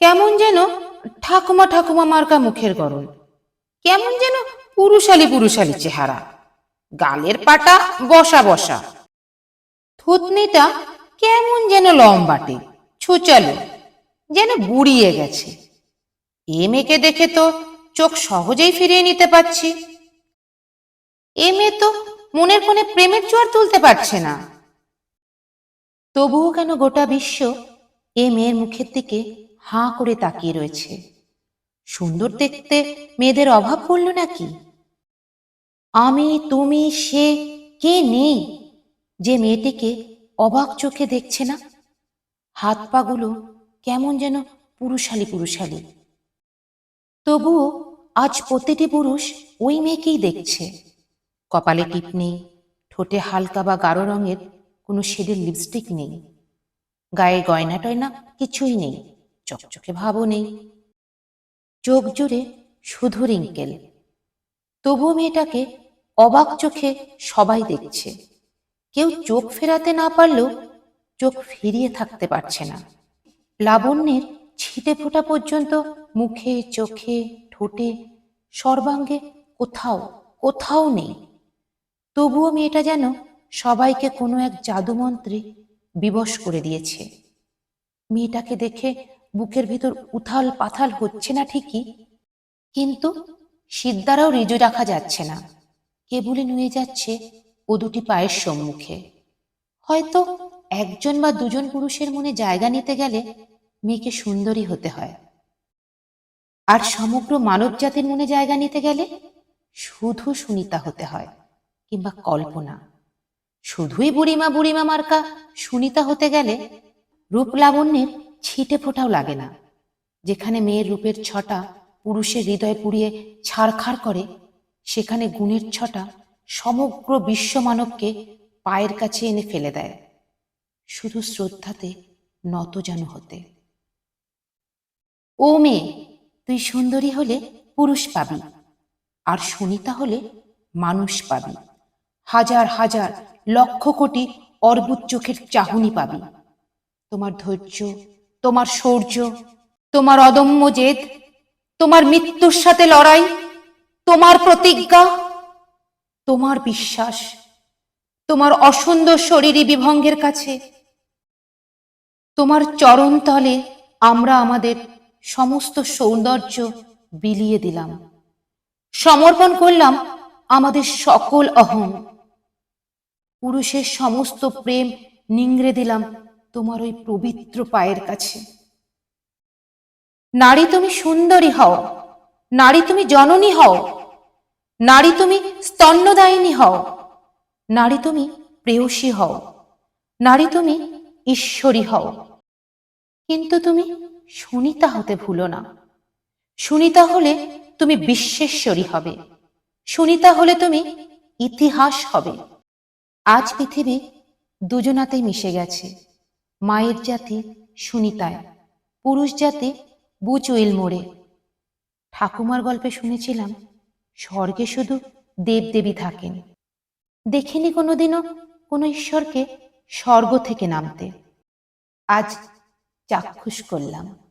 কেমন যেন ঠাকুমা ঠাকুমা মার্কা মুখের গরল। কেমন যেন পুরুষালি পুরুষালি চেহারা। গালের পাটা বসা বসা। থুতনিটা কেমন যেন লম্বাটে, ছুচালো, যেন বুড়িয়ে গেছে। এ মেয়েকে দেখে তো চোখ সহজেই ফিরিয়ে নিতে পারছি। এ মেয়ে তো মনের কোণে প্রেমের জোয়ার তুলতে পারছে না। তবুও কেন গোটা বিশ্ব এ মেয়ের মুখের দিকে হাঁ করে তাকিয়ে রয়েছে। সুন্দর দেখতে মেয়েদের অভাব পড়ল নাকি? আমি, তুমি, সে, কে নেই? যে মেয়েটিকে অবাক চোখে দেখছে না? হাত পাগুলো কেমন যেন পুরুষালি পুরুষালি। তবুও আজ প্রতিটি পুরুষ ওই মেয়েকেই দেখছে। কপালে টিপ নেই, ঠোঁটে হালকা বা গাঢ় রঙের কোনো শেডের লিপস্টিক নেই। গায়ে গয়না টয়না কিছুই নেই। চকচকে ভাবও নেই চোখ জুড়ে শুধু রিঙ্কেল। তবুও মেয়েটাকে অবাক চোখে সবাই দেখছে। কেউ চোখ ফেরাতে না পারলেও চোখ ফিরিয়ে থাকতে পারছে না। লাবণ্যের ছিটে ফোটা পর্যন্ত মুখে, চোখে, ঠোঁটে, সর্বাঙ্গে কোথাও কোথাও নেই। তবুও মেয়েটা যেন সবাইকে কোনো এক জাদুমন্ত্রে বিবশ করে দিয়েছে। মেয়েটাকে দেখে বুকের ভিতর উথাল পাথাল হচ্ছে না ঠিকই, কিন্তু সিদ্ধারাও রিজু রাখা যাচ্ছে না। কেবলই নুয়ে যাচ্ছে ও দুটি পায়ের সম্মুখে। হয়তো একজন বা দুজন পুরুষের মনে জায়গা নিতে গেলে মেয়েকে সুন্দরী হতে হয়। আর সমগ্র মানব জাতির মনে জায়গা নিতে গেলে শুধু সুনিতা হতে হয় কিংবা কল্পনা। শুধুই বুড়িমা বুড়িমা মার্কা সুনিতা হতে গেলে রূপ লাবণ্যের ছিটে ফোটাও লাগে না। যেখানে মেয়ের রূপের ছটা পুরুষের হৃদয় পুড়িয়ে ছাড়খাড় করে, সেখানে গুণের ছটা সমগ্র বিশ্ব মানবকে পায়ের কাছে এনে ফেলে দেয়। শুধু শ্রদ্ধাতে নত যেন হতে। ও মেয়ে, তুই সুন্দরী হলে পুরুষ পাবি, আর সুনিতা হলে মানুষ পাবি। হাজার হাজার লক্ষ কোটি অর্বুদ চোখের চাহনি পাবি। তোমার ধৈর্য তোমার শৌর্য, তোমার অদম্য জেদ, তোমার মৃত্যুর সাথে লড়াই, তোমার প্রতিজ্ঞা, তোমার বিশ্বাস, তোমার অসুন্দর শরীরী বিভঙ্গের কাছে, তোমার চরণতলে আমরা আমাদের সমস্ত সৌন্দর্য বিলিয়ে দিলাম। সমর্পণ করলাম আমাদের সকল অহং। পুরুষের সমস্ত প্রেম নিংড়ে দিলাম তোমার ওই পবিত্র পায়ের কাছে। নারী তুমি সুন্দরী হও, নারী তুমি জননী হও, নারী তুমি স্তন্যদায়িনী হও, নারী তুমি প্রেয়সী হও, নারী তুমি ঈশ্বরী হও। কিন্তু তুমি সুনিতা হতে ভুলো না। সুনিতা হলে তুমি বিশ্বেশ্বরী হবে। সুনিতা হলে তুমি ইতিহাস হবে। আজ পৃথিবী দুজনাতেই মিশে গেছে। মায়ের জাতি সুনিতায়, পুরুষ জাতি বুচুইল মোড়ে। ঠাকুমার গল্পে শুনেছিলাম, স্বর্গে শুধু দেবদেবী থাকেন। দেখিনি কোনোদিনও কোনো ঈশ্বরকে স্বর্গ থেকে নামতে। আজ চাক্ষুষ করলাম।